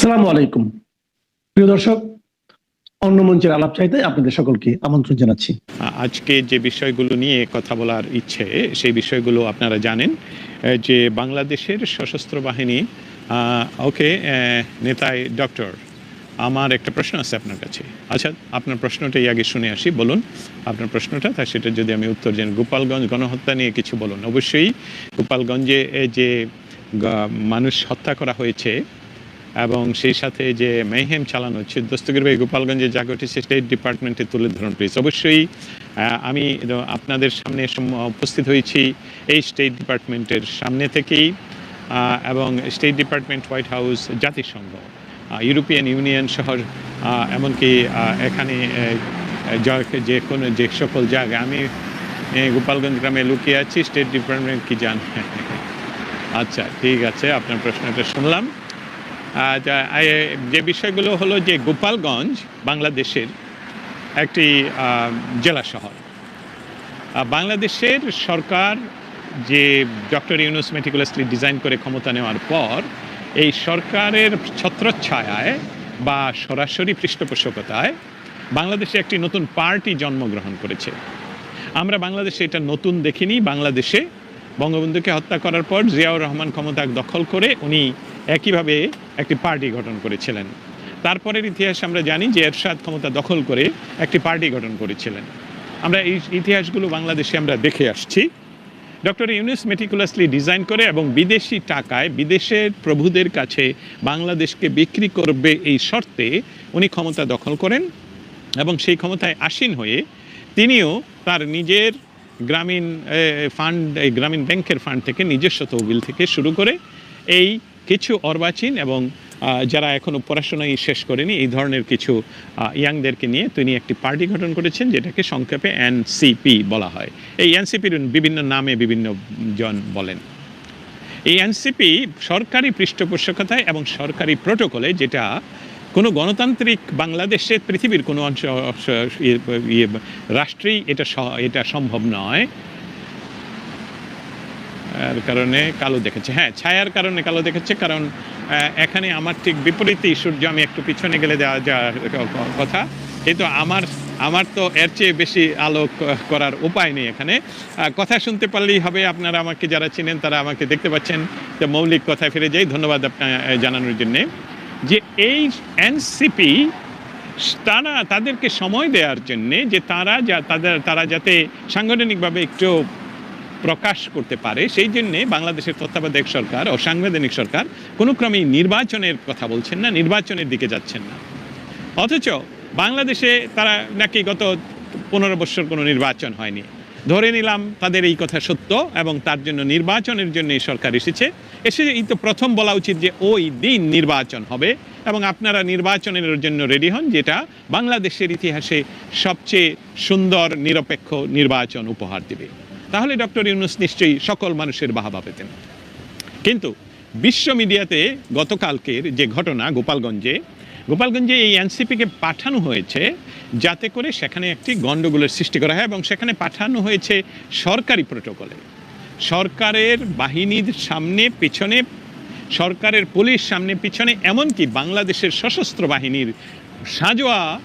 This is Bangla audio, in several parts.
আসসালামু আলাইকুম। প্রিয় দর্শক, অন্য মঞ্চের আলাপ চাইতে আপনাদের সকলকে আমন্ত্রণ জানাচ্ছি। আজকে যে বিষয়গুলো নিয়ে কথা বলার ইচ্ছে, সেই বিষয়গুলো আপনারা জানেন যে বাংলাদেশের সশস্ত্র বাহিনী ওকে নেতাই ডক্টর, আমার একটা প্রশ্ন আছে আপনার কাছে। আচ্ছা আপনার প্রশ্নটাই আগে শুনে আসি, বলুন। আপনার প্রশ্নটা, তা সেটা যদি আমি উত্তর জানি গোপালগঞ্জ গণহত্যা নিয়ে কিছু বলুন। অবশ্যই গোপালগঞ্জে যে মানুষ হত্যা করা হয়েছে এবং সেই সাথে যে মেহেম চালানো হচ্ছে দস্তগীর ভাই গোপালগঞ্জে যা ঘটেছে স্টেট ডিপার্টমেন্টে তুলে ধরুন প্লিজ অবশ্যই আমি আপনাদের সামনে সম- উপস্থিত হয়েছি এই স্টেট ডিপার্টমেন্টের সামনে থেকেই এবং স্টেট ডিপার্টমেন্ট হোয়াইট হাউস জাতিসংঘ ইউরোপিয়ান ইউনিয়ন আহ, এমনকি এখানে যে কোনো যে সকল জায়গায় আমি গোপালগঞ্জ গ্রামে লুকিয়ে আছি স্টেট ডিপার্টমেন্ট কি জান? আচ্ছা ঠিক আছে আপনার প্রশ্নটা শুনলাম। যা- বিষয়গুলো হলো যে গোপালগঞ্জ বাংলাদেশের একটি জেলা শহর। বাংলাদেশের সরকার যে ডক্টর ইউনুস মেটিকুলাসলি ডিজাইন করে ক্ষমতা নেওয়ার পর, এই সরকারের ছত্রচ্ছায়ায় বা সরাসরি পৃষ্ঠপোষকতায় বাংলাদেশে একটি নতুন পার্টি জন্মগ্রহণ করেছে। আমরা বাংলাদেশে এটা নতুন দেখিনি। বাংলাদেশে বঙ্গবন্ধুকে হত্যা করার পর জিয়াউর রহমান ক্ষমতা দখল করে উনি একইভাবে একটি পার্টি গঠন করেছিলেন। তারপরের ইতিহাস আমরা জানি যে এরশাদ ক্ষমতা দখল করে একটি পার্টি গঠন করেছিলেন। আমরা এই ইতিহাসগুলো বাংলাদেশে আমরা দেখে আসছি। ডক্টর ইউনুস মেটিকুলাসলি ডিজাইন করে এবং বিদেশি টাকায় বিদেশের প্রভুদের কাছে বাংলাদেশকে বিক্রি করবে এই শর্তে উনি ক্ষমতা দখল করেন এবং সেই ক্ষমতায় আসীন হয়ে তিনিও তার নিজের গ্রামীণ ফান্ড গ্রামীণ ব্যাংকের ফান্ড থেকে নিজস্ব তহবিল থেকে শুরু করে এই কিছু অর্বাচীন এবং যারা এখনও পড়াশোনাই শেষ করেনি, এই ধরনের কিছু ইয়াংদেরকে নিয়ে তিনি একটি পার্টি গঠন করেছেন, যেটাকে সংক্ষেপে এনসিপি বলা হয়। এই এনসিপির বিভিন্ন নামে বিভিন্ন জন বলেন। এই এনসিপি সরকারি পৃষ্ঠপোষকতায় এবং সরকারি প্রোটোকলে যেটা কোনো গণতান্ত্রিক বাংলাদেশে পৃথিবীর কোনো অংশ ইয়ে ইয়ে রাষ্ট্রেই এটা এটা সম্ভব নয়। কারণে কালো দেখেছে। হ্যাঁ ছায়ার কারণে কালো দেখেছে, কারণ এখানে আমার ঠিক বিপরীতেই সূর্য, আমি একটু পিছনে গেলে দেওয়া যাওয়ার কথা। কিন্তু আমার আমার তো এর চেয়ে বেশি আলো করার উপায় নেই এখানে। কথা শুনতে পারলেই হবে, আপনারা আমাকে যারা চিনেন তারা আমাকে দেখতে পাচ্ছেন। যে মৌলিক কথায় ফিরে যাই, ধন্যবাদ আপনার জানানোর জন্যে। যে এই এনসিপি তারা তাদেরকে সময় দেওয়ার জন্যে, যে তারা যা, তাদের, তারা যাতে সাংগঠনিকভাবে একটু প্রকাশ করতে পারে, সেই জন্যে বাংলাদেশের তত্ত্বাবধায়ক সরকার ও সাংবিধানিক সরকার কোনো ক্রমেই নির্বাচনের কথা বলছেন না, নির্বাচনের দিকে যাচ্ছেন না। অথচ বাংলাদেশে তারা নাকি গত পনেরো বছর কোনো নির্বাচন হয়নি। ধরে নিলাম তাদের এই কথা সত্য এবং তার জন্য নির্বাচনের জন্য এই সরকার এসেছে। এসে এই তো প্রথম বলা উচিত যে ওই দিন নির্বাচন হবে এবং আপনারা নির্বাচনের জন্য রেডি হন, যেটা বাংলাদেশের ইতিহাসে সবচেয়ে সুন্দর, নিরপেক্ষ নির্বাচন উপহার দেবে। তাহলে ডক্টর ইউনুস নিশ্চয়ই সকল মানুষের বাহাবা পেতেন। কিন্তু বিশ্ব মিডিয়াতে গতকালকের যে ঘটনা গোপালগঞ্জে গোপালগঞ্জে এই এনসিপিকে পাঠানো হয়েছে যাতে করে সেখানে একটি গণ্ডগোলের সৃষ্টি করা হয় এবং সেখানে পাঠানো হয়েছে সরকারি প্রোটোকলে। সরকারের বাহিনীর সামনে, পিছনে, সরকারের পুলিশ সামনে, পিছনে, এমনকি বাংলাদেশের সশস্ত্র বাহিনীর সাজোয়া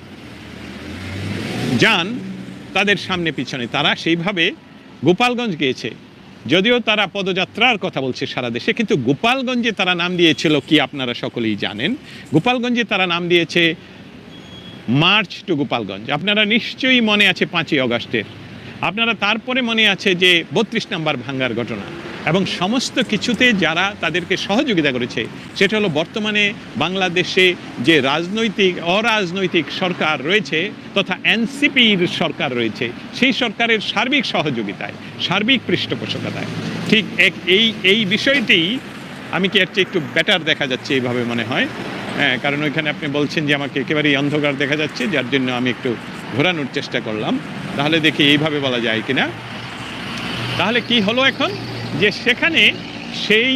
যান তাদের সামনে, পিছনে, তারা সেইভাবে গোপালগঞ্জ গিয়েছে। যদিও তারা পদযাত্রার কথা বলছে সারা দেশে, কিন্তু গোপালগঞ্জে তারা নাম দিয়েছিল কি আপনারা সকলেই জানেন? গোপালগঞ্জে তারা নাম দিয়েছে মার্চ টু গোপালগঞ্জ। আপনারা নিশ্চয়ই মনে আছে পাঁচই অগাস্টের। আপনারা তারপরে মনে আছে যে বত্রিশ নাম্বার ভাঙ্গার ঘটনা। এবং সমস্ত কিছুতে যারা তাদেরকে সহযোগিতা করেছে, সেটা হলো বর্তমানে বাংলাদেশে যে রাজনৈতিক, অরাজনৈতিক সরকার রয়েছে তথা এনসিপির সরকার রয়েছে, সেই সরকারের সার্বিক সহযোগিতায়, সার্বিক পৃষ্ঠপোষকতায়। ঠিক এক এই এই বিষয়টি আমি কি এর চেয়ে একটু বেটার দেখা যাচ্ছে এইভাবে মনে হয়? হ্যাঁ কারণ ওইখানে আপনি বলছেন যে আমাকে একেবারেই অন্ধকার দেখা যাচ্ছে, যার জন্য আমি একটু ঘোরানোর চেষ্টা করলাম। তাহলে দেখি এইভাবে বলা যায় কিনা। তাহলে কি হলো এখন? যে সেখানে সেই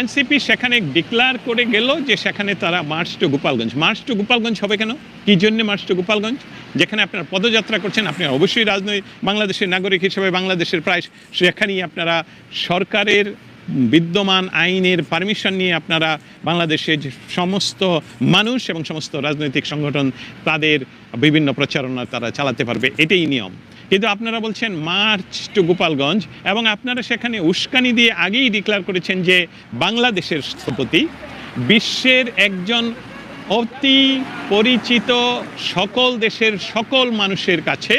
এনসিপি সেখানে ডিক্লার করে গেল যে সেখানে তারা march to Gopalganj. March to Gopalganj হবে কেন? কী জন্য মার্চ টু গোপালগঞ্জ? যেখানে আপনারা পদযাত্রা করছেন, আপনি অবশ্যই রাজনৈতিক, বাংলাদেশের নাগরিক হিসেবে বাংলাদেশের প্রায় সেখানেই আপনারা সরকারের বিদ্যমান আইনের পারমিশন নিয়ে আপনারা বাংলাদেশের সমস্ত মানুষ এবং সমস্ত রাজনৈতিক সংগঠন, তাদের বিভিন্ন প্রচারণা তারা চালাতে পারবে, এটাই নিয়ম। কিন্তু আপনারা বলছেন মার্চ টু গোপালগঞ্জ এবং আপনারা সেখানে উস্কানি দিয়ে আগেই ডিক্লেয়ার করেছেন যে বাংলাদেশের স্থপতি। বিশ্বের একজন অতি পরিচিত সকল দেশের সকল মানুষের কাছে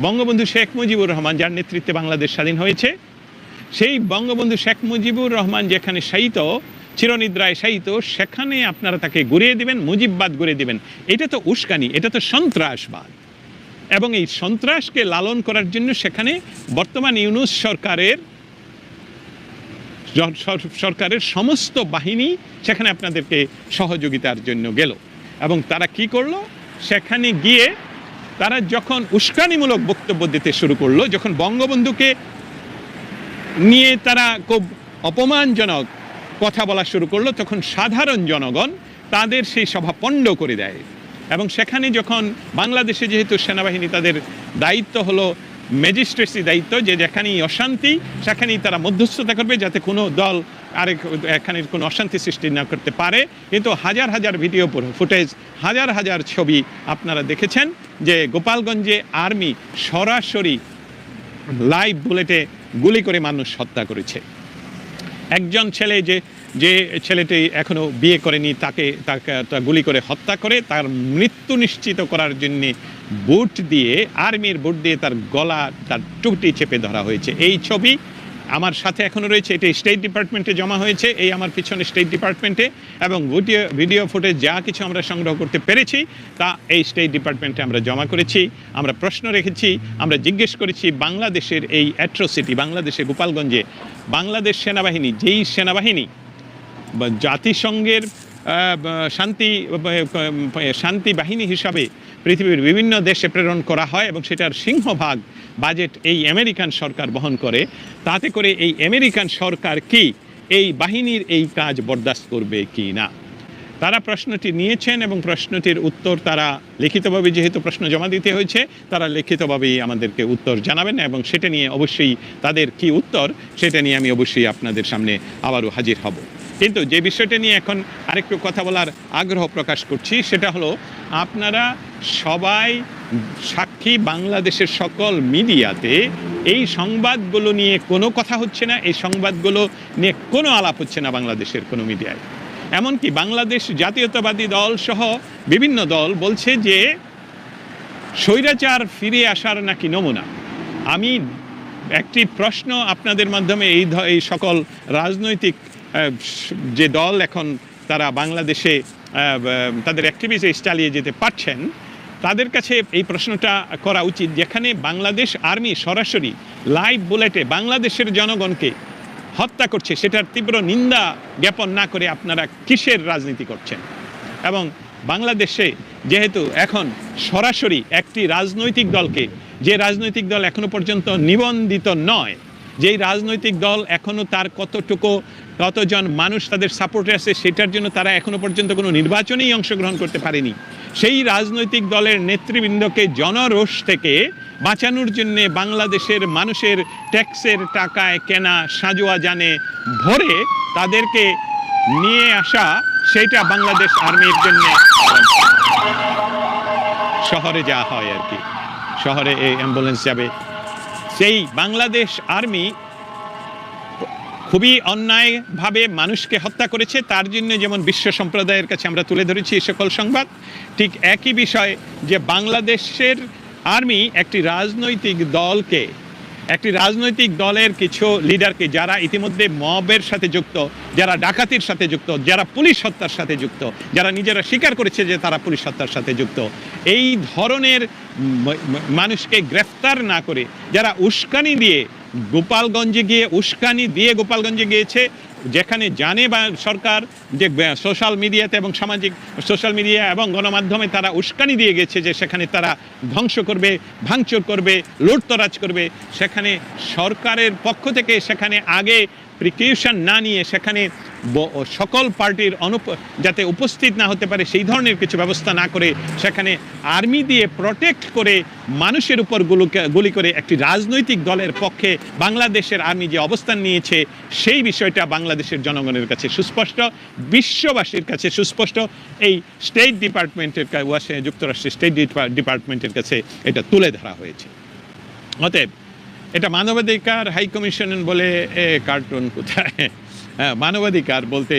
বঙ্গবন্ধু শেখ মুজিবুর রহমান, যার নেতৃত্বে বাংলাদেশ স্বাধীন হয়েছে সেই বঙ্গবন্ধু শেখ মুজিবুর রহমান যেখানে শায়িত, চিরনিদ্রায় শায়িত, সেখানে আপনারা তাকে ঘুরিয়ে দিবেন, মুজিববাদ ঘুরিয়ে দিবেন। এটা তো উস্কানি, এটা তো সন্ত্রাসবাদ। এবং এই সন্ত্রাসকে লালন করার জন্য সেখানে বর্তমান ইউনুস সরকারের সরকারের সমস্ত বাহিনী সেখানে আপনাদেরকে সহযোগিতার জন্য গেল। এবং তারা কি করল? সেখানে গিয়ে তারা যখন উস্কানিমূলক বক্তব্য দিতে শুরু করল, যখন বঙ্গবন্ধুকে নিয়ে তারা খুব অপমানজনক কথা বলা শুরু করল। তখন সাধারণ জনগণ তাদের সেই সভা পণ্ড করে দেয় এবং সেখানে যখন বাংলাদেশে যেহেতু সেনাবাহিনী তাদের দায়িত্ব হলো ম্যাজিস্ট্রেসি দায়িত্ব, যে যেখানেই অশান্তি, সেখানেই তারা মধ্যস্থতা করবে যাতে কোনো দল আরেক, এখানের কোনো অশান্তি সৃষ্টি না করতে পারে। কিন্তু হাজার হাজার ভিডিও ফুটেজ হাজার হাজার ছবি আপনারা দেখেছেন যে গোপালগঞ্জে আর্মি সরাসরি লাইভ বুলেটে গুলি করে মানুষ হত্যা করেছে। একজন ছেলে যে যে ছেলেটি এখনও বিয়ে করেনি, তাকে তাকে গুলি করে হত্যা করে, তার মৃত্যু নিশ্চিত করার জন্য বুট দিয়ে, আর্মির বুট দিয়ে তার গলা, তার টুকটি চেপে ধরা হয়েছে। এই ছবি আমার সাথে এখনও রয়েছে, এটি স্টেট ডিপার্টমেন্টে জমা হয়েছে, এই আমার পিছনে স্টেট ডিপার্টমেন্টে এবং ভিডিও ভিডিও ফুটেজ যা কিছু আমরা সংগ্রহ করতে পেরেছি, তা এই স্টেট ডিপার্টমেন্টে আমরা জমা করেছি। আমরা প্রশ্ন রেখেছি, আমরা জিজ্ঞেস করেছি বাংলাদেশের এই অ্যাট্রোসিটি বাংলাদেশের গোপালগঞ্জে, বাংলাদেশ সেনাবাহিনী, যেই সেনাবাহিনী জাতিসংঘের শান্তি শান্তি বাহিনী হিসাবে পৃথিবীর বিভিন্ন দেশে প্রেরণ করা হয় এবং সেটার সিংহভাগ বাজেট এই আমেরিকান সরকার বহন করে, তাতে করে এই আমেরিকান সরকার কি, এই বাহিনীর এই কাজ বরদাস্ত করবে কি না? তারা প্রশ্নটি নিয়েছেন এবং প্রশ্নটির উত্তর তারা লিখিতভাবে, যেহেতু প্রশ্ন জমা দিতে হয়েছে, তারা লিখিতভাবেই আমাদেরকে উত্তর জানাবেন এবং সেটা নিয়ে অবশ্যই তাদের কি উত্তর, সেটা নিয়ে আমি অবশ্যই আপনাদের সামনে আবারও হাজির হব। কিন্তু যে বিষয়টা নিয়ে এখন আরেকটু কথা বলার আগ্রহ প্রকাশ করছি, সেটা হলো আপনারা সবাই সাক্ষী বাংলাদেশের সকল মিডিয়াতে এই সংবাদগুলো নিয়ে কোনো কথা হচ্ছে না, এই সংবাদগুলো নিয়ে কোনো আলাপ হচ্ছে না বাংলাদেশের কোনো মিডিয়ায়। এমনকি বাংলাদেশ জাতীয়তাবাদী দল সহ বিভিন্ন দল বলছে যে, স্বৈরাচার ফিরে আসার নাকি নমুনা? আমি একটি প্রশ্ন আপনাদের মাধ্যমে এই এই সকল রাজনৈতিক যে দল এখন তারা বাংলাদেশে তাদের অ্যাক্টিভিটিস চালিয়ে যেতে পারছেন, তাদের কাছে এই প্রশ্নটা করা উচিত, যেখানে বাংলাদেশ আর্মি সরাসরি লাইভ বুলেটে বাংলাদেশের জনগণকে হত্যা করছে, সেটার তীব্র নিন্দা জ্ঞাপন না করে আপনারা কিসের রাজনীতি করছেন? এবং বাংলাদেশে যেহেতু এখন সরাসরি একটি রাজনৈতিক দলকে, যে রাজনৈতিক দল এখনও পর্যন্ত নিবন্ধিত নয়, যেই রাজনৈতিক দল এখনও তার কতটুকু কতজন মানুষ তাদের সাপোর্টে আছে, সেটার জন্য তারা এখনও পর্যন্ত কোনো নির্বাচনেই অংশগ্রহণ করতে পারেনি। সেই রাজনৈতিক দলের নেতৃবৃন্দকে জনরোষ থেকে বাঁচানোর জন্য বাংলাদেশের মানুষের ট্যাক্সের টাকায় কেনা সাজোয়া জানে ভরে তাদেরকে নিয়ে আসা, সেটা বাংলাদেশ আর্মির জন্য শহরে যা হয় আর কি। শহরে এই অ্যাম্বুলেন্স যাবে। সেই বাংলাদেশ আর্মি খুবই অন্যায়ভাবে মানুষকে হত্যা করেছে। তার জন্য যেমন বিশ্ব সম্প্রদায়ের কাছে আমরা তুলে ধরেছি এই সকল সংবাদ, ঠিক একই বিষয় যে বাংলাদেশের আর্মি একটি রাজনৈতিক দলকে, একটি রাজনৈতিক দলের কিছু লিডারকে যারা ইতিমধ্যে মবের সাথে যুক্ত, যারা ডাকাতির সাথে যুক্ত, যারা পুলিশ হত্যার সাথে যুক্ত, যারা নিজেরা স্বীকার করেছে যে তারা পুলিশ হত্যার সাথে যুক্ত, এই ধরনের মানুষকে গ্রেফতার না করে, যারা উস্কানি দিয়ে গোপালগঞ্জে গিয়ে উস্কানি দিয়ে গোপালগঞ্জে গিয়েছে, যেখানে জানে বা সরকার যে সোশ্যাল মিডিয়াতে এবং সামাজিক সোশ্যাল মিডিয়া এবং গণমাধ্যমে তারা উস্কানি দিয়ে গেছে যে সেখানে তারা ধ্বংস করবে, ভাঙচুর করবে, লুটতরাজ করবে। সেখানে সরকারের পক্ষ থেকে সেখানে আগে প্রিকিউশন না নিয়ে সেখানে সকল পার্টির অনুপ যাতে উপস্থিত না হতে পারে সেই ধরনের কিছু ব্যবস্থা না করে সেখানে আর্মি দিয়ে প্রটেক্ট করে মানুষের উপর গুলি করে একটি রাজনৈতিক দলের পক্ষে বাংলাদেশের আর্মি যে অবস্থান নিয়েছে সেই বিষয়টা বাংলাদেশের জনগণের কাছে সুস্পষ্ট বিশ্ববাসীর কাছে সুস্পষ্ট। এই স্টেট ডিপার্টমেন্টের কা- ওয়াশিং- যুক্তরাষ্ট্রের স্টেট ডিপার্টমেন্টের কাছে এটা তুলে ধরা হয়েছে। অতএব এটা মানবাধিকার হাই কমিশন বলে এ, কার্টুন কোথায়? মানবাধিকার বলতে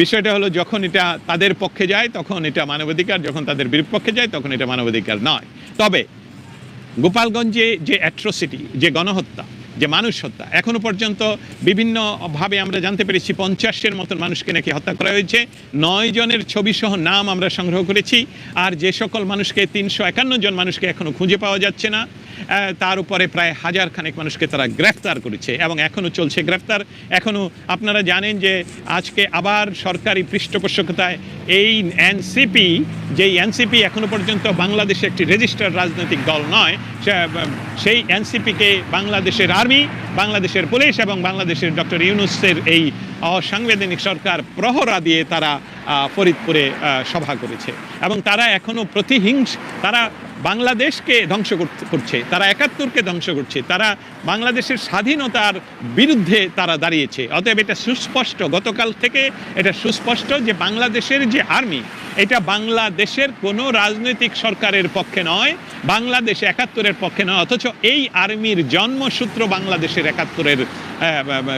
বিষয়টা হলো যখন এটা তাদের পক্ষে যায়, তখন এটা মানবাধিকার, যখন তাদের বিপক্ষে যায়, তখন এটা মানবাধিকার নয়। তবে গোপালগঞ্জে যে অ্যাট্রোসিটি যে গণহত্যা, যে মানুষ হত্যা এখনও পর্যন্ত বিভিন্নভাবে আমরা জানতে পেরেছি পঞ্চাশের মতন মানুষকে নাকি হত্যা করা হয়েছে। নয় জনের ছবি সহ নাম আমরা সংগ্রহ করেছি, আর যে সকল মানুষকে, তিনশো একান্ন জন মানুষকে এখনও খুঁজে পাওয়া যাচ্ছে না। তার উপরে প্রায় হাজার খানেক মানুষকে তারা গ্রেফতার করেছে এবং এখনও চলছে গ্রেফতার। এখনও আপনারা জানেন যে আজকে আবার সরকারি পৃষ্ঠপোষকতায় এই এনসিপি, যেই এনসিপি এখনও পর্যন্ত বাংলাদেশে একটি রেজিস্টার্ড রাজনৈতিক দল নয় সেই এনসিপিকে বাংলাদেশের আর্মি, বাংলাদেশের পুলিশ এবং বাংলাদেশের ডক্টর ইউনুসের এই অসাংবিধানিক সরকার প্রহরা দিয়ে তারা ফরিদপুরে সভা করেছে। এবং তারা এখনও প্রতিহিংস, তারা বাংলাদেশকে ধ্বংস করছে, তারা একাত্তরকে ধ্বংস করছে, তারা বাংলাদেশের স্বাধীনতার বিরুদ্ধে তারা দাঁড়িয়েছে। অতএব এটা সুস্পষ্ট, গতকাল থেকে এটা সুস্পষ্ট যে বাংলাদেশের যে আর্মি, এটা বাংলাদেশের কোনো রাজনৈতিক সরকারের পক্ষে নয়, বাংলাদেশ একাত্তরের পক্ষে নয়, অথচ এই আর্মির জন্মসূত্র বাংলাদেশের একাত্তরের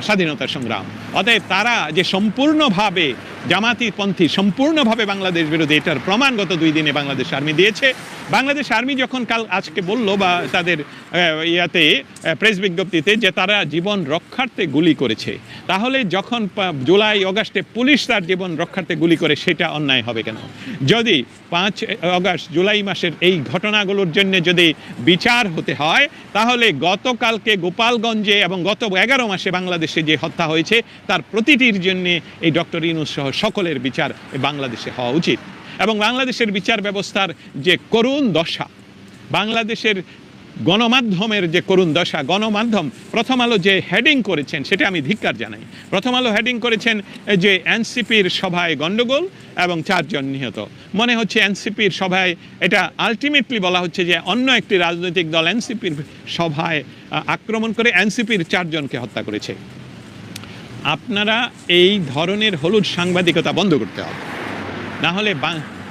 স্বাধীনতা সংগ্রাম। অতএব তারা যে সম্পূর্ণভাবে জামাতিপন্থী সম্পূর্ণভাবে বাংলাদেশ বিরোধী, এটার প্রমাণ গত দুই দিনে বাংলাদেশ আর্মি দিয়েছে। বাংলাদেশ আর্মি যখন কাল আজকে বলল বা তাদের ইয়াতে প্রেস বিজ্ঞপ্তিতে যে তারা জীবন রক্ষার্থে গুলি করেছে। তাহলে যখন জুলাই, অগাস্টে পুলিশ তার জীবন রক্ষার্থে গুলি করে, সেটা অন্যায় হবে কেন? যদি পাঁচ অগাস্ট, জুলাই মাসের এই ঘটনাগুলোর জন্য যদি বিচার হতে হয়, তাহলে গতকালকে গোপালগঞ্জে এবং গত এগারো মাসে বাংলাদেশে যে হত্যা হয়েছে, তার প্রতিটির জন্য এই ডক্টর ইনুস সহ সকলের বিচার বাংলাদেশে হওয়া উচিত। এবং বাংলাদেশের বিচার ব্যবস্থার যে করুণ দশা, বাংলাদেশের গণমাধ্যমের যে করুণ দশা, গণমাধ্যম, প্রথম আলো যে হেডিং করেছেন, সেটা আমি ধিক্কার জানাই। প্রথম আলো হেডিং করেছেন যে এনসিপির সভায় গণ্ডগোল এবং চারজন নিহত। মনে হচ্ছে এনসিপির সভায় এটা আলটিমেটলি বলা হচ্ছে যে অন্য একটি রাজনৈতিক দল এনসিপির সভায় আক্রমণ করে এনসিপির চারজনকে হত্যা করেছে। আপনারা এই ধরনের হলুদ সাংবাদিকতা বন্ধ করতে হবে। না হলে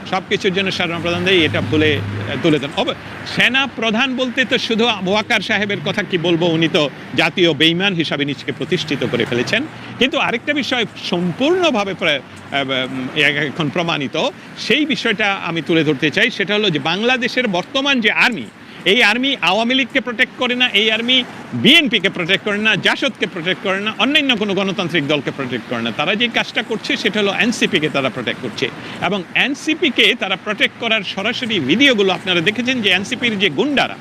সব কিছুর জন্য সেনাপ্রধান প্রধান দেয় এটা বলে তুলে দেন অব- সেনা প্রধান বলতে তো শুধু ওয়াকার সাহেবের কথা কি বলব? উনি তো জাতীয় বেইমান হিসাবে নিজেকে প্রতিষ্ঠিত করে ফেলেছেন। কিন্তু আরেকটা বিষয় সম্পূর্ণভাবে প্রা- এখন প্রমাণিত। সেই বিষয়টা আমি তুলে ধরতে চাই, সেটা হলো যে বাংলাদেশের বর্তমান যে আর্মি এই আর্মি আওয়ামী লীগকে প্রোটেক্ট করে না, এই আর্মি বিএনপিকে প্রোটেক্ট করে না, জাসদকে প্রোটেক্ট করে না, অন্যান্য কোনো গণতান্ত্রিক দলকে প্রোটেক্ট করে না। তারা যে কাজটা করছে, সেটা হলো এনসিপিকে তারা প্রোটেক্ট করছে। এবং এনসিপিকে তারা প্রোটেক্ট করার সরাসরি ভিডিওগুলো আপনারা দেখেছেন যে এনসিপির যে গুন্ডারা,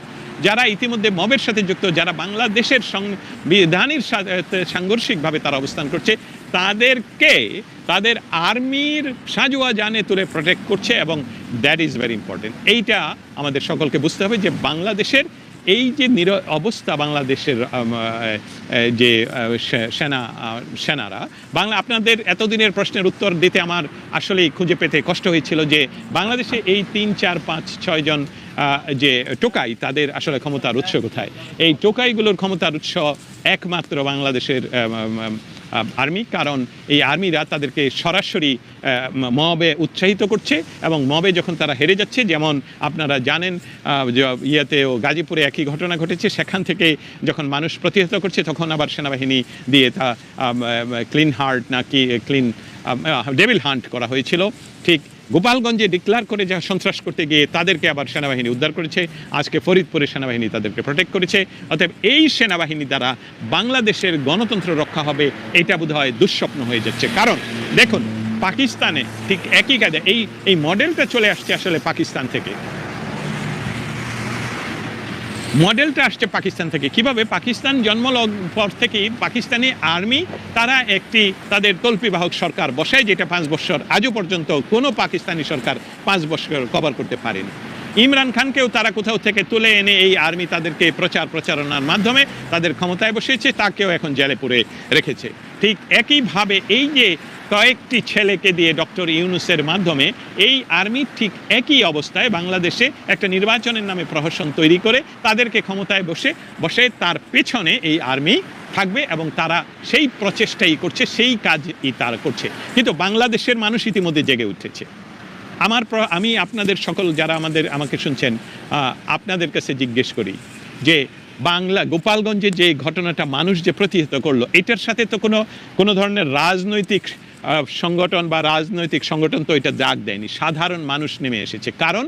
যারা ইতিমধ্যে মবের সাথে যুক্ত, যারা বাংলাদেশের সংবিধানের সাংঘর্ষিকভাবে তারা অবস্থান করছে, তাদেরকে তাদের আর্মির সাজোয়া জানে তুলে প্রোটেক্ট করছে এবং দ্যাট ইজ ভেরি ইম্পর্টেন্ট এইটা আমাদের সকলকে বুঝতে হবে যে বাংলাদেশের এই যে নির অবস্থা বাংলাদেশের যে সেনা সেনারা, বাংলা, আপনাদের এতদিনের প্রশ্নের উত্তর দিতে আমার আসলেই খুঁজে পেতে কষ্ট হয়েছিল যে বাংলাদেশে এই তিন, চার, পাঁচ, ছয় জন যে টোকাই, তাদের আসলে ক্ষমতার উৎস কোথায়? এই টোকাইগুলোর ক্ষমতার উৎস একমাত্র বাংলাদেশের আর্মি, কারণ এই আর্মিরা তাদেরকে সরাসরি মবে উৎসাহিত করছে এবং মবে যখন তারা হেরে যাচ্ছে, যেমন আপনারা জানেন ইয়েতে ও গাজীপুরে একই ঘটনা ঘটেছে, সেখান থেকে যখন মানুষ প্রতিহত করছে, তখন আবার সেনাবাহিনী দিয়ে তা ক্লিন হার্ট নাকি ক্লিন ডেভিল হান্ট করা হয়েছিল। ঠিক গোপালগঞ্জে ডিক্লার করে যা সন্ত্রাস করতে গিয়ে তাদেরকে আবার সেনাবাহিনী উদ্ধার করেছে। আজকে ফরিদপুরের সেনাবাহিনী তাদেরকে প্রোটেক্ট করেছে। অতএব এই সেনাবাহিনী দ্বারা বাংলাদেশের গণতন্ত্র রক্ষা হবে, এটা বোধ হয় দুঃস্বপ্ন হয়ে যাচ্ছে। কারণ দেখুন, পাকিস্তানে ঠিক একই কাজে, এই এই মডেলটা চলে আসছে আসলে পাকিস্তান থেকে। মডেলটা আসছে পাকিস্তান থেকে। কীভাবে? পাকিস্তান জন্ম পর থেকেই পাকিস্তানি আর্মি, তারা একটি তাদের তল্পিবাহক সরকার বসায়, যেটা পাঁচ বছর, আজও পর্যন্ত কোনো পাকিস্তানি সরকার পাঁচ বছর কভার করতে পারেনি। ইমরান খানকেও তারা কোথাও থেকে তুলে এনে এই আর্মি তাদেরকে প্রচার প্রচারণার মাধ্যমে তাদের ক্ষমতায় বসিয়েছে, তাকেও এখন জেলে পুরে রেখেছে। ঠিক একইভাবে এই যে কয়েকটি ছেলেকে দিয়ে ডক্টর ইউনুসের মাধ্যমে এই আর্মি ঠিক একই অবস্থায় বাংলাদেশে একটা নির্বাচনের নামে প্রহসন তৈরি করে তাদেরকে ক্ষমতায় বসে বসে তার পেছনে এই আর্মি থাকবে এবং তারা সেই প্রচেষ্টাই করছে, সেই কাজই তারা করছে। কিন্তু বাংলাদেশের মানুষ ইতিমধ্যে জেগে উঠেছে। আমার আমি আপনাদের সকল যারা আমাদের, আমাকে শুনছেন আপনাদের কাছে জিজ্ঞেস করি যে বাংলা, গোপালগঞ্জে যে ঘটনাটা মানুষ যে প্রতিহত করল, এটার সাথে তো কোনো কোনো ধরনের রাজনৈতিক সংগঠন বা রাজনৈতিক সংগঠন তো এটা দাগ দেয়নি, সাধারণ মানুষ নেমে এসেছে। কারণ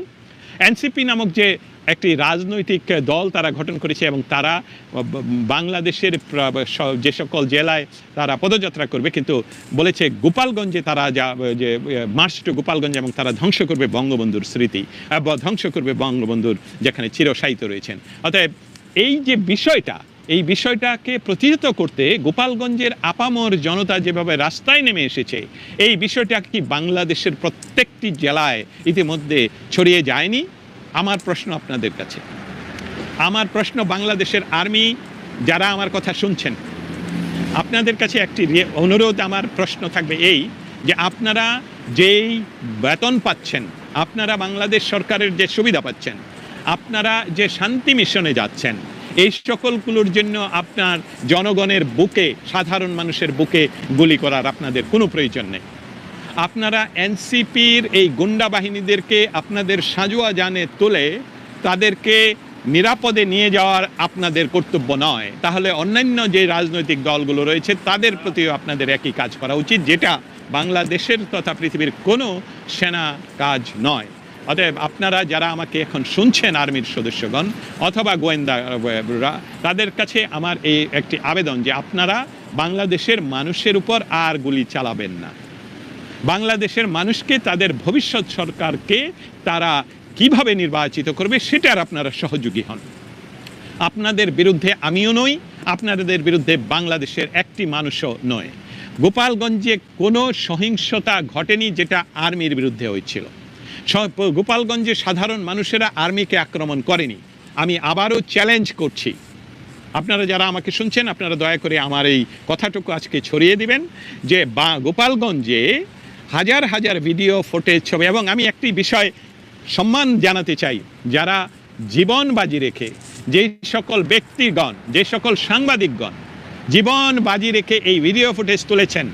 এনসিপি নামক যে একটি রাজনৈতিক দল তারা গঠন করেছে এবং তারা বাংলাদেশের যে সকল জেলায় তারা পদযাত্রা করবে, কিন্তু বলেছে গোপালগঞ্জে তারা যা, যে মার্চ টু গোপালগঞ্জ এবং তারা ধ্বংস করবে বঙ্গবন্ধুর স্মৃতি ধ্বংস করবে বঙ্গবন্ধুর যেখানে চিরসায়িত রয়েছেন। অতএব এই যে বিষয়টা এই বিষয়টাকে প্রতিহত করতে গোপালগঞ্জের আপামর জনতা যেভাবে রাস্তায় নেমে এসেছে, এই বিষয়টা কি বাংলাদেশের প্রত্যেকটি জেলায় ইতিমধ্যে ছড়িয়ে যায়নি? আমার প্রশ্ন আপনাদের কাছে। আমার প্রশ্ন বাংলাদেশের আর্মি, যারা আমার কথা শুনছেন, আপনাদের কাছে একটি অনুরোধ, আমার প্রশ্ন থাকবে এই যে আপনারা যেই বেতন পাচ্ছেন, আপনারা বাংলাদেশ সরকারের যে সুবিধা পাচ্ছেন, আপনারা যে শান্তি মিশনে যাচ্ছেন এই সকলগুলোর জন্য আপনার জনগণের বুকে, সাধারণ মানুষের বুকে গুলি করার আপনাদের কোনো প্রয়োজন নেই। আপনারা এনসিপির এই গুন্ডা বাহিনীদেরকে আপনাদের সাজোয়া জানে তুলে তাদেরকে নিরাপদে নিয়ে যাওয়ার আপনাদের কর্তব্য নয়। তাহলে অন্যান্য যে রাজনৈতিক দলগুলো রয়েছে, তাদের প্রতিও আপনাদের একই কাজ করা উচিত, যেটা বাংলাদেশের তথা পৃথিবীর কোনো সেনা কাজ নয়। অতএব আপনারা যারা আমাকে এখন শুনছেন আর্মির সদস্যগণ অথবা গোয়েন্দারা তাদের কাছে আমার এই একটি আবেদন যে আপনারা বাংলাদেশের মানুষের উপর আর গুলি চালাবেন না। বাংলাদেশের মানুষকে তাদের ভবিষ্যৎ সরকারকে তারা কীভাবে নির্বাচিত করবে সেটার আপনারা সহযোগী হন। আপনাদের বিরুদ্ধে আমিও নই, আপনাদের বিরুদ্ধে বাংলাদেশের একটি মানুষও নয়। গোপালগঞ্জে কোনো সহিংসতা ঘটেনি যেটা আর্মির বিরুদ্ধে হয়েছিল। গোপালগঞ্জে সাধারণ মানুষেরা আর্মিকে আক্রমণ করেনি। আমি আবারও চ্যালেঞ্জ করছি। আপনারা যারা আমাকে শুনছেন, আপনারা দয়া করে আমার এই কথাটুকু আজকে ছড়িয়ে দিবেন যে বা গোপালগঞ্জে হাজার হাজার ভিডিও ফুটেজ ছবি এবং আমি একটি বিষয় সম্মান জানাতে চাই। যারা জীবন বাজি রেখে যে সকল ব্যক্তিগণ, যে সকল সাংবাদিকগণ জীবন বাজি রেখে এই ভিডিও ফুটেজ তুলেছেন,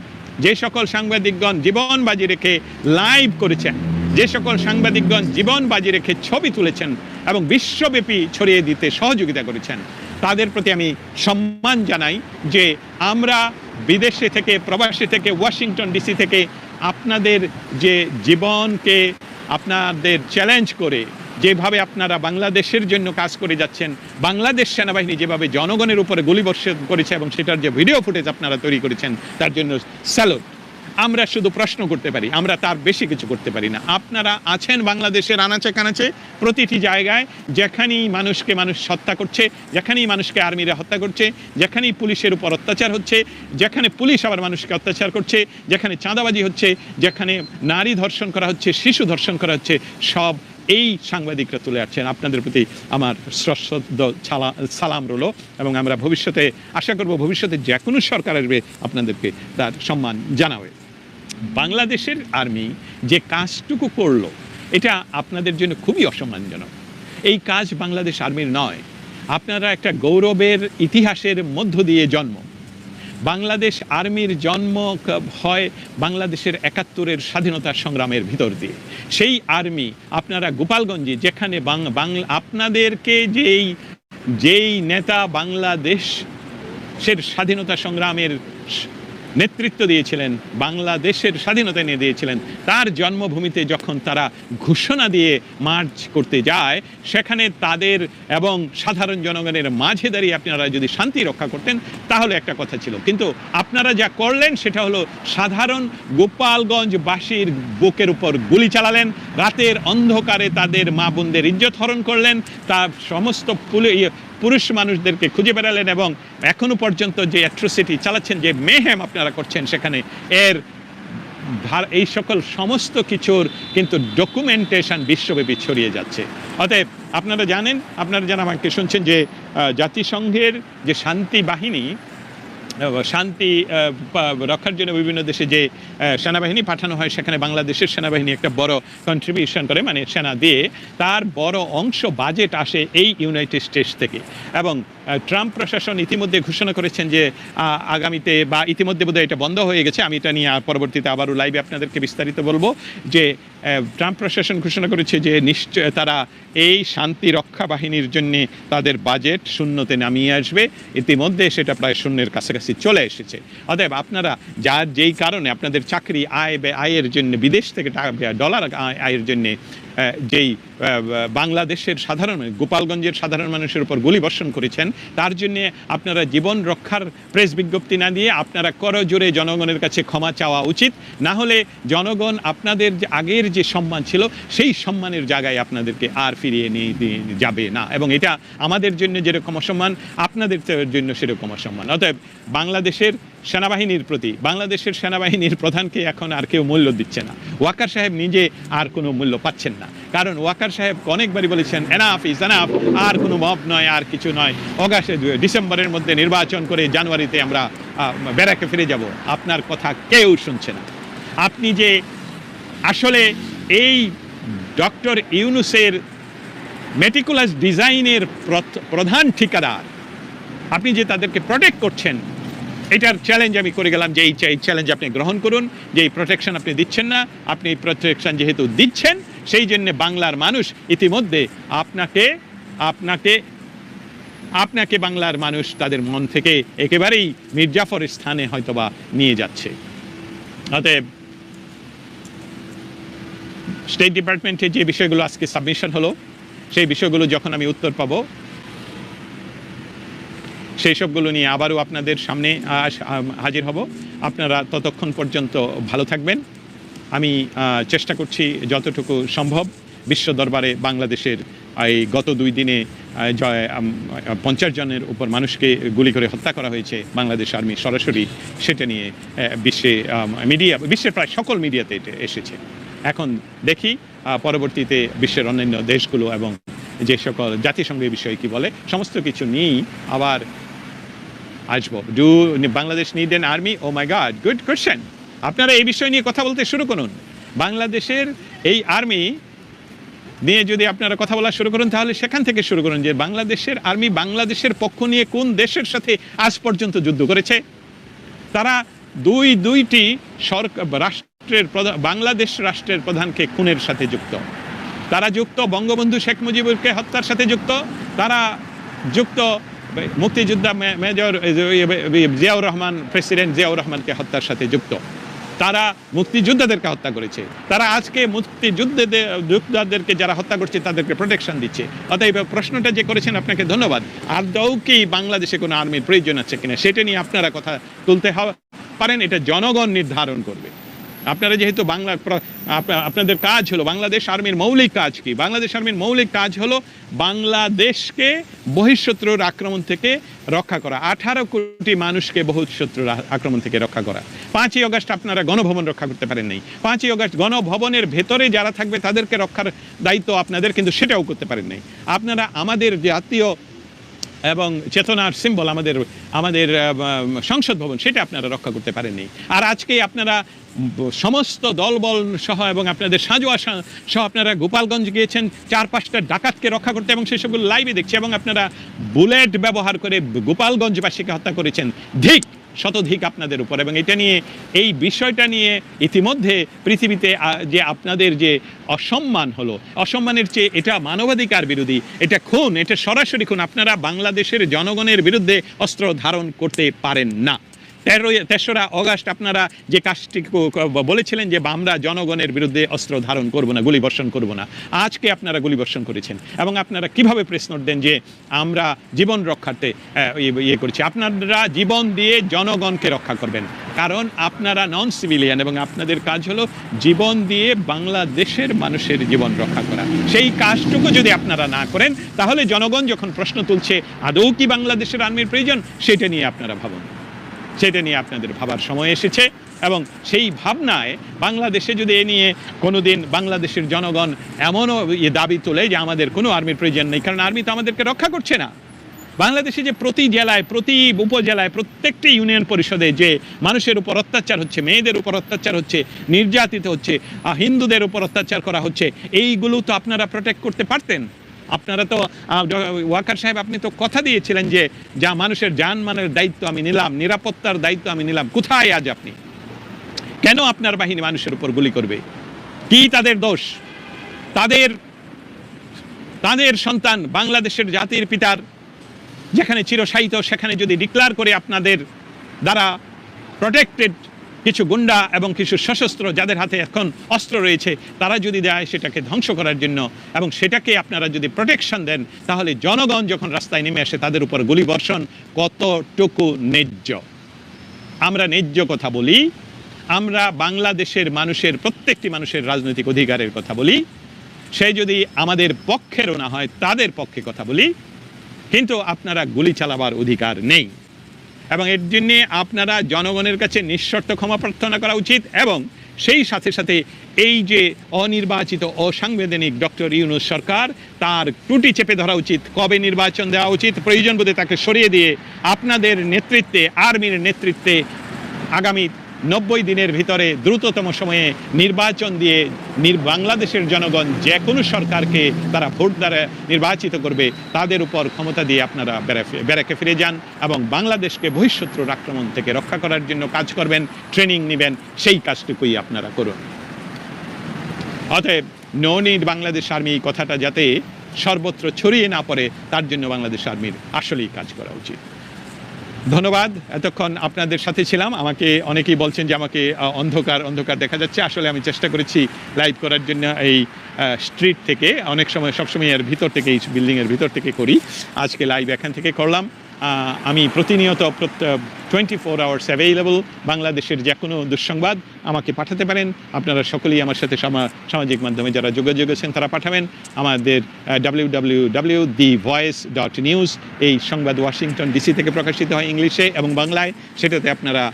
যে সকল সাংবাদিকগণ জীবন বাজি রেখে লাইভ করেছেন যে সকল সাংবাদিকগণ জীবন বাজি রেখে ছবি তুলেছেন এবং বিশ্বব্যাপী ছড়িয়ে দিতে সহযোগিতা করেছেন, তাদের প্রতি আমি সম্মান জানাই যে আমরা বিদেশে থেকে, প্রবাসী থেকে, ওয়াশিংটন ডিসি থেকে আপনাদের যে জীবনকে আপনাদের চ্যালেঞ্জ করে, যেভাবে আপনারা বাংলাদেশের জন্য কাজ করে যাচ্ছেন, বাংলাদেশ সেনাবাহিনী যেভাবে জনগণের উপরে গুলিবর্ষণ করেছে এবং সেটার যে ভিডিও ফুটেজ আপনারা তৈরি করেছেন, তার জন্য স্যালুট আমরা শুধু প্রশ্ন করতে পারি, আমরা তার বেশি কিছু করতে পারি না। আপনারা আছেন বাংলাদেশের আনাচে কানাচে প্রতিটি জায়গায় যেখানেই মানুষকে মানুষ হত্যা করছে, যেখানেই মানুষকে আর্মিরা হত্যা করছে, যেখানেই পুলিশের উপর অত্যাচার হচ্ছে, যেখানে পুলিশ আবার মানুষকে অত্যাচার করছে, যেখানে চাঁদাবাজি হচ্ছে, যেখানে নারী ধর্ষণ করা হচ্ছে, শিশু ধর্ষণ করা হচ্ছে, সব এই সাংবাদিকরা তুলে আসছেন আপনাদের প্রতি আমার সশ্রদ্ধ সালাম রলো এবং আমরা ভবিষ্যতে, আশা করব ভবিষ্যতে যে কোনো সরকার আসবে, আপনাদেরকে তার সম্মান জানাবে। বাংলাদেশের আর্মি যে কাজটুকু করল, এটা আপনাদের জন্য খুবই অসম্মানজনক। এই কাজ বাংলাদেশ আর্মির নয়। আপনারা একটা গৌরবের ইতিহাসের মধ্য দিয়ে জন্ম। বাংলাদেশ আর্মির জন্ম হয় বাংলাদেশের একাত্তরের স্বাধীনতা সংগ্রামের ভিতর দিয়ে। সেই আর্মি আপনারা গোপালগঞ্জে, যেখানে বাংলা আপনাদেরকে যেই যেই নেতা বাংলাদেশ সের স্বাধীনতা সংগ্রামের নেতৃত্ব দিয়েছিলেন বাংলাদেশের স্বাধীনতা নিয়ে দিয়েছিলেন। তার জন্মভূমিতে যখন তারা ঘোষণা দিয়ে মার্চ করতে যায় সেখানে তাদের এবং সাধারণ জনগণের মাঝে দাঁড়িয়ে আপনারা যদি শান্তি রক্ষা করতেন তাহলে একটা কথা ছিল। কিন্তু আপনারা যা করলেন সেটা হলো সাধারণ গোপালগঞ্জবাসীর বুকের উপর গুলি চালালেন রাতের অন্ধকারে তাদের মা বোনদের ইজ্জত হরণ করলেন তার সমস্ত পুলি- ইয়ে, পুরুষ মানুষদেরকে খুঁজে বেড়ালেন এবং এখনও পর্যন্ত যে অ্যাট্রোসিটি চালাচ্ছেন, যে মেহেম আপনারা করছেন সেখানে, এর এই সকল সমস্ত কিছুর কিন্তু ডকুমেন্টেশন বিশ্বব্যাপী ছড়িয়ে যাচ্ছে। অতএব আপনারা জানেন, আপনারা যারা আমাকে শুনছেন যে জাতিসংঘের যে শান্তি বাহিনী শান্তি রক্ষার জন্য বিভিন্ন দেশে যে সেনাবাহিনী পাঠানো হয়, সেখানে বাংলাদেশের সেনাবাহিনী একটা বড় কন্ট্রিবিউশন করে মানে সেনা দিয়ে তার বড় অংশ বাজেট আসে এই ইউনাইটেড স্টেটস থেকে। এবং ট্রাম্প প্রশাসন ইতিমধ্যে ঘোষণা করেছেন যে আগামীতে বা ইতিমধ্যে বোধহয় এটা বন্ধ হয়ে গেছে। আমি এটা নিয়ে পরবর্তীতে আবারও লাইভে আপনাদেরকে বিস্তারিত বলব যে ট্রাম্প প্রশাসন ঘোষণা করেছে যে, নিশ্চয় তারা এই শান্তি রক্ষা বাহিনীর জন্য তাদের বাজেট শূন্যতে নামিয়ে আসবে। ইতিমধ্যে সেটা প্রায় শূন্যের কাছাকাছি চলে এসেছে। অতএব আপনারা যার যেই কারণে আপনাদের চাকরি আয় আয়ের জন্য বিদেশ থেকে টাকা ডলার আয়ের জন্য যেই বাংলাদেশের সাধারণ গোপালগঞ্জের সাধারণ মানুষের উপর গুলি বর্ষণ করেছেন, তার জন্য আপনারা জীবন রক্ষার প্রেস বিজ্ঞপ্তি না দিয়ে আপনারা করজোরে জনগণের কাছে ক্ষমা চাওয়া উচিত। না হলে জনগণ আপনাদের যে আগের যে সম্মান ছিল, সেই সম্মানের জায়গায় আপনাদেরকে আর ফিরিয়ে নিয়ে যাবে না। এবং এটা আমাদের জন্য যেরকম অসম্মান, আপনাদের জন্য সেরকম অসম্মান। অতএব বাংলাদেশের সেনাবাহিনীর প্রতি, বাংলাদেশের সেনাবাহিনীর প্রধানকে এখন আর কেউ মূল্য দিচ্ছে না। ওয়াকার সাহেব নিজে আর কোনো মূল্য পাচ্ছেন কারণ ওয়াকার সাহেব অনেকবারই বলেছেন এনাফ ইজ এনাফ আর কোনো মব নয়, আর কিছু নয়। অগাস্টে ডিসেম্বরের মধ্যে নির্বাচন করে জানুয়ারিতে আমরা ব্যারাকে ফিরে যাব। আপনার কথা কেউ শুনছে না। আপনি যে আসলে এই ডক্টর ইউনুসের মেটিকুলাস ডিজাইনের প্রধান ঠিকাদার, আপনি যে তাদেরকে প্রোটেক্ট করছেন, এটার চ্যালেঞ্জ আমি করে গেলাম যে এই চ্যালেঞ্জ আপনি গ্রহণ করুন, যে এই প্রোটেকশন আপনি দিচ্ছেন না, আপনি এই প্রোটেকশন যেহেতু দিচ্ছেন সেই জন্য বাংলার মানুষ ইতিমধ্যে আপনাকে আপনাকে আপনাকে বাংলার মানুষ তাদের মন থেকে একেবারেই মির্জাফর স্থানে হয়তোবা নিয়ে যাচ্ছে। অতএব স্টেট ডিপার্টমেন্টে যে বিষয়গুলো আজকে সাবমিশন হলো, সেই বিষয়গুলো যখন আমি উত্তর পাবো, সেই সবগুলো নিয়ে আবারও আপনাদের সামনে হাজির হব। আপনারা ততক্ষণ পর্যন্ত ভালো থাকবেন। আমি চেষ্টা করছি যতটুকু সম্ভব বিশ্ব দরবারে বাংলাদেশের এই গত দুই দিনে জয় পঞ্চাশ জনের উপর মানুষকে গুলি করে হত্যা করা হয়েছে বাংলাদেশ আর্মি সরাসরি। সেটা নিয়ে বিশ্বে মিডিয়া, বিশ্বের প্রায় সকল মিডিয়াতে এসেছে। এখন দেখি পরবর্তীতে বিশ্বের অন্যান্য দেশগুলো এবং যে সকল জাতিসংঘের বিষয়ে কি বলে, সমস্ত কিছু নিয়েই আবার আসব। Do Bangladesh need an army oh my God good question আপনারা এই বিষয় নিয়ে কথা বলতে শুরু করুন। বাংলাদেশের এই আর্মি নিয়ে যদি আপনারা কথা বলা শুরু করুন, তাহলে সেখান থেকে শুরু করুন যে বাংলাদেশের আর্মি বাংলাদেশের পক্ষ নিয়ে কোন দেশের সাথে আজ পর্যন্ত যুদ্ধ করেছে। তারা দুই, দুইটি সরকার রাষ্ট্রের প্রধান, বাংলাদেশ রাষ্ট্রের প্রধানকে খুনের সাথে যুক্ত। তারা যুক্ত বঙ্গবন্ধু শেখ মুজিবুরকে হত্যার সাথে যুক্ত। তারা যুক্ত মুক্তিযোদ্ধা মেজর জিয়াউর রহমান, প্রেসিডেন্ট জিয়াউর রহমানকে হত্যার সাথে যুক্ত। তারা মুক্তিযোদ্ধাদেরকে হত্যা করেছে। তারা আজকে মুক্তিযুদ্ধদের যোদ্ধাদেরকে যারা হত্যা করছে, তাদেরকে প্রোটেকশন দিচ্ছে। অতএব প্রশ্নটা যে করেছেন আপনাকে ধন্যবাদ। আদৌ কি বাংলাদেশে কোনো আর্মির প্রয়োজন আছে কিনা, সেটা নিয়ে আপনারা কথা তুলতে পারেন, এটা জনগণ নির্ধারণ করবে। আপনারা যেহেতু বাংলা আপনাদের কাজ হলো বাংলাদেশ আর্মির মৌলিক কাজ কি? বাংলাদেশ আর্মির মৌলিক কাজ হলো বাংলাদেশকে বহিঃশত্রুর আক্রমণ থেকে রক্ষা করা। আঠারো কোটি মানুষকে বহিঃশত্রুর আক্রমণ থেকে রক্ষা করা। পাঁচই অগস্ট আপনারা গণভবন রক্ষা করতে পারেন নাই। পাঁচই অগস্ট গণভবনের ভেতরে যারা থাকবে তাদেরকে রক্ষার দায়িত্ব আপনাদের, কিন্তু সেটাও করতে পারেন নাই। আপনারা আমাদের জাতীয় এবং চেতনার সিম্বল আমাদের আমাদের সংসদ ভবন, সেটা আপনারা রক্ষা করতে পারেননি। আর আজকে আপনারা সমস্ত দলবল সহ এবং আপনাদের সাঁজোয়া সহ আপনারা গোপালগঞ্জ গিয়েছেন চার পাঁচটা ডাকাতকে রক্ষা করতে এবং সেসবগুলো লাইভে দেখছি এবং আপনারা বুলেট ব্যবহার করে গোপালগঞ্জবাসীকে হত্যা করেছেন। ধিক শতধিক আপনাদের উপর। এবং এটা নিয়ে, এই বিষয়টা নিয়ে ইতিমধ্যে পৃথিবীতে যে আপনাদের যে অসম্মান হলো, অসম্মানের চেয়ে এটা মানবাধিকার বিরোধী, এটা খুন, এটা সরাসরি খুন, আপনারা বাংলাদেশের জনগণের বিরুদ্ধে অস্ত্র ধারণ করতে পারেন না। তেরো তেসরা অগাস্ট আপনারা যে কাজটি বলেছিলেন যে আমরা জনগণের বিরুদ্ধে অস্ত্র ধারণ করব না গুলি বর্ষণ করব না, আজকে আপনারা গুলি বর্ষণ করেছেন এবং আপনারা কীভাবে প্রেস নোট দেন যে আমরা জীবন রক্ষার্থে ইয়ে- ইয়ে করছি? আপনারা জীবন দিয়ে জনগণকে রক্ষা করবেন। কারণ আপনারা নন সিভিলিয়ান এবং আপনাদের কাজ হলো জীবন দিয়ে বাংলাদেশের মানুষের জীবন রক্ষা করা। সেই কাজটুকু যদি আপনারা না করেন, তাহলে জনগণ যখন প্রশ্ন তুলছে, আদৌ কি বাংলাদেশের আর্মির প্রয়োজন? সেটা নিয়ে আপনারা ভাবুন। সেটা নিয়ে আপনাদের ভাবার সময় এসেছে এবং সেই ভাবনায় বাংলাদেশে যদি এ নিয়ে কোনোদিন বাংলাদেশের জনগণ এমনও ইয়ে দাবি তোলে যে আমাদের কোনো আর্মির প্রয়োজন নেই, কারণ আর্মি তো আমাদেরকে রক্ষা করছে না। বাংলাদেশে যে প্রতি জেলায়, প্রতি উপজেলায়, প্রত্যেকটি ইউনিয়ন পরিষদে যে মানুষের উপর অত্যাচার হচ্ছে, মেয়েদের উপর অত্যাচার হচ্ছে, নির্যাতিত হচ্ছে হিন্দুদের উপর অত্যাচার করা হচ্ছে, এইগুলো তো আপনারা প্রোটেক্ট করতে পারতেন। আপনারা তো ওয়াকার সাহেব, আপনি তো কথা দিয়েছিলেন যে যা মানুষের জানমানের দায়িত্ব আমি নিলাম, নিরাপত্তার দায়িত্ব আমি নিলাম, কোথায় আজ আপনি? কেন আপনার বাহিনী মানুষের উপর গুলি করবে? কি তাদের দোষ? তাদের তাদের সন্তান বাংলাদেশের জাতির পিতার, যেখানে চিরসাহিত সেখানে যদি ডিক্লার করে আপনাদের দ্বারা প্রোটেক্টেড কিছু গুন্ডা এবং কিছু সশস্ত্র যাদের হাতে এখন অস্ত্র রয়েছে, তারা যদি দেয় সেটাকে ধ্বংস করার জন্য এবং সেটাকে আপনারা যদি প্রোটেকশন দেন, তাহলে জনগণ যখন রাস্তায় নেমে আসে, তাদের উপর গুলি বর্ষণ কতটুকু ন্যায্য? আমরা ন্যায্য কথা বলি, আমরা বাংলাদেশের মানুষের, প্রত্যেকটি মানুষের রাজনৈতিক অধিকারের কথা বলি, সে যদি আমাদের পক্ষেরও না হয়, তাদের পক্ষে কথা বলি, কিন্তু আপনারা গুলি চালাবার অধিকার নেই। এবং এর জন্যে আপনারা জনগণের কাছে নিঃশর্ত ক্ষমা প্রার্থনা করা উচিত এবং সেই সাথে সাথে এই যে অনির্বাচিত অসাংবিধানিক ডক্টর ইউনুস সরকার, তার ত্রুটি চেপে ধরা উচিত, কবে নির্বাচন দেওয়া উচিত, প্রয়োজন বোধে তাকে সরিয়ে দিয়ে আপনাদের নেতৃত্বে, আর্মির নেতৃত্বে আগামী নব্বই দিনের ভিতরে দ্রুততম সময়ে নির্বাচন দিয়ে বাংলাদেশের জনগণ যে কোনো সরকারকে তারা ভোট দ্বারা নির্বাচিত করবে, তাদের উপর ক্ষমতা দিয়ে আপনারা ব্যারাকে ফিরে যান এবং বাংলাদেশকে বহিঃশত্রুর আক্রমণ থেকে রক্ষা করার জন্য কাজ করবেন, ট্রেনিং নেবেন, সেই কাজটুকুই আপনারা করুন। অতএব নো নিড বাংলাদেশ আর্মি কথাটা যাতে সর্বত্র ছড়িয়ে না পড়ে, তার জন্য বাংলাদেশ আর্মির আসলেই কাজ করা উচিত। ধন্যবাদ। এতক্ষণ আপনাদের সাথে ছিলাম। আমাকে অনেকেই বলছেন যে আমাকে অন্ধকার অন্ধকার দেখা যাচ্ছে। আসলে আমি চেষ্টা করেছি লাইভ করার জন্য এই স্ট্রিট থেকে। অনেক সময়, সবসময় এর ভিতর থেকে, এই বিল্ডিংয়ের ভিতর থেকে করি। আজকে লাইভ এখান থেকে করলাম। আমি প্রতিনিয়ত টোয়েন্টি ফোর আওয়ার্স অ্যাভেলেবল বাংলাদেশের যে কোনো দুঃসংবাদ আমাকে পাঠাতে পারেন। আপনারা সকলেই আমার সাথে সামা- সামাজিক মাধ্যমে যারা যোগাযোগ আছেন, তারা পাঠাবেন। আমাদের W W W the voice dot news এই সংবাদ ওয়াশিংটন ডিসি থেকে প্রকাশিত হয় ইংলিশে এবং বাংলায়। সেটাতে আপনারা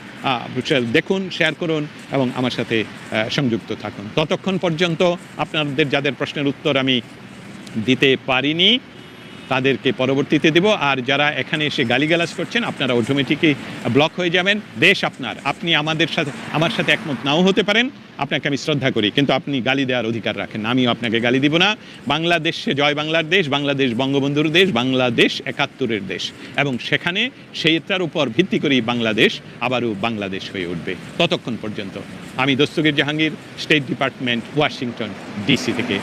দেখুন শেয়ার করুন এবং আমার সাথে সংযুক্ত থাকুন। ততক্ষণ পর্যন্ত আপনাদের যাদের প্রশ্নের উত্তর আমি দিতে পারিনি তাদেরকে পরবর্তীতে দেব। আর যারা এখানে এসে গালিগালাজ করছেন, আপনারা অটোমেটিকই ব্লক হয়ে যাবেন। দেশ আপনার। আপনি আমাদের সাথে, আমার সাথে একমত নাও হতে পারেন। আপনাকে আমি শ্রদ্ধা করি, কিন্তু আপনি গালি দেওয়ার অধিকার রাখেন আমিও আপনাকে গালি দিব না। বাংলাদেশে জয় বাংলার দেশ, বাংলাদেশ বঙ্গবন্ধুর দেশ, বাংলাদেশ একাত্তরের দেশ। এবং সেখানে সেইটার উপর ভিত্তি করেই বাংলাদেশ আবারও বাংলাদেশ হয়ে উঠবে। ততক্ষণ পর্যন্ত আমি Dastagir Jahangir State Department Washington DC থেকে।